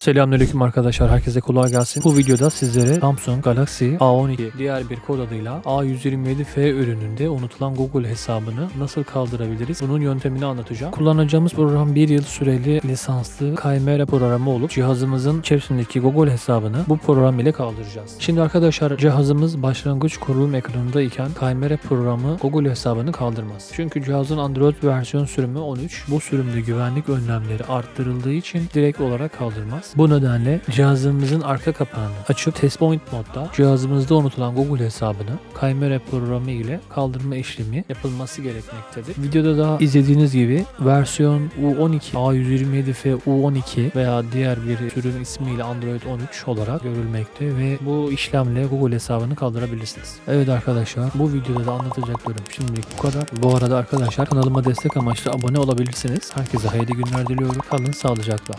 Selamünaleyküm arkadaşlar. Herkese kolay gelsin. Bu videoda sizlere Samsung Galaxy A12 diğer bir kod adıyla A127F ürününde unutulan Google hesabını nasıl kaldırabiliriz? Bunun yöntemini anlatacağım. Kullanacağımız program bir yıl süreli lisanslı KMR programı olup cihazımızın içerisindeki Google hesabını bu program ile kaldıracağız. Şimdi arkadaşlar cihazımız başlangıç kurulum ekranında iken KMR programı Google hesabını kaldırmaz. Çünkü cihazın Android versiyon sürümü 13. Bu sürümde güvenlik önlemleri arttırıldığı için direkt olarak kaldırmaz. Bu nedenle cihazımızın arka kapağını açıp test point modda cihazımızda unutulan Google hesabını KMR programı ile kaldırma işlemi yapılması gerekmektedir. Videoda da izlediğiniz gibi versiyon U12, A127F U12 veya diğer bir sürüm ismiyle Android 13 olarak görülmekte ve bu işlemle Google hesabını kaldırabilirsiniz. Evet arkadaşlar bu videoda da anlatacaklarım şimdilik bu kadar. Bu arada arkadaşlar kanalıma destek amaçlı abone olabilirsiniz. Herkese hayırlı günler diliyorum. Kalın sağlıcakla.